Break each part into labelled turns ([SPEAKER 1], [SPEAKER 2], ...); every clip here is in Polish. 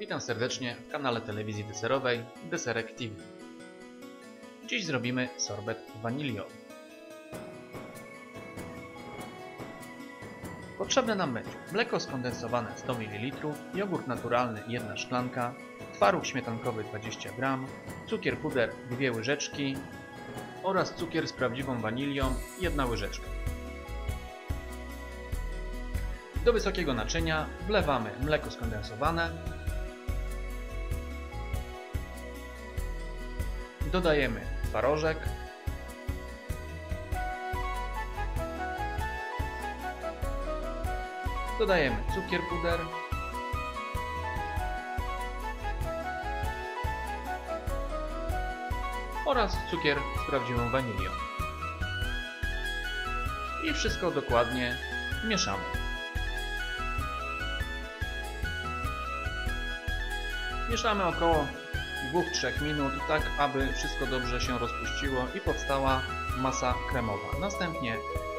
[SPEAKER 1] Witam serdecznie w kanale telewizji deserowej Deserek TV. Dziś zrobimy sorbet waniliowy. Potrzebne nam będzie mleko skondensowane 100 ml, jogurt naturalny 1 szklanka, twaróg śmietankowy 20 g, cukier puder 2 łyżeczki oraz cukier z prawdziwą wanilią 1 łyżeczka. Do wysokiego naczynia wlewamy mleko skondensowane, dodajemy twarożek, dodajemy cukier puder, oraz cukier z prawdziwą wanilią. I wszystko dokładnie mieszamy. Mieszamy około 2-3 minut, tak aby wszystko dobrze się rozpuściło i powstała masa kremowa. Następnie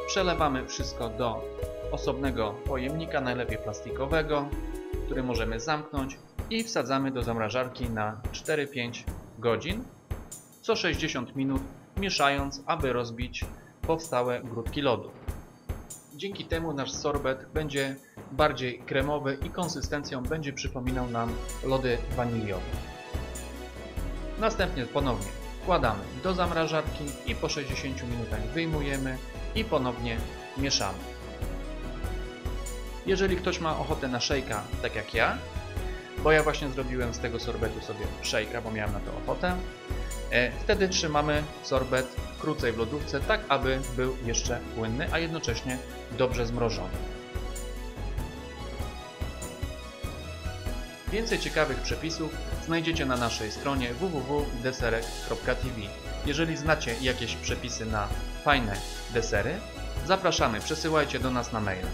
[SPEAKER 1] przelewamy wszystko do osobnego pojemnika, najlepiej plastikowego, który możemy zamknąć i wsadzamy do zamrażarki na 4-5 godzin, co 60 minut mieszając, aby rozbić powstałe grudki lodu. Dzięki temu nasz sorbet będzie bardziej kremowy i konsystencją będzie przypominał nam lody waniliowe. Następnie ponownie wkładamy do zamrażarki i po 60 minutach wyjmujemy i ponownie mieszamy. Jeżeli ktoś ma ochotę na szejka, tak jak ja, bo ja właśnie zrobiłem z tego sorbetu sobie szejka, bo miałem na to ochotę, e, wtedy trzymamy sorbet krócej w lodówce, tak aby był jeszcze płynny, a jednocześnie dobrze zmrożony. Więcej ciekawych przepisów znajdziecie na naszej stronie www.deserek.tv. Jeżeli znacie jakieś przepisy na fajne desery, zapraszamy, przesyłajcie do nas na maila.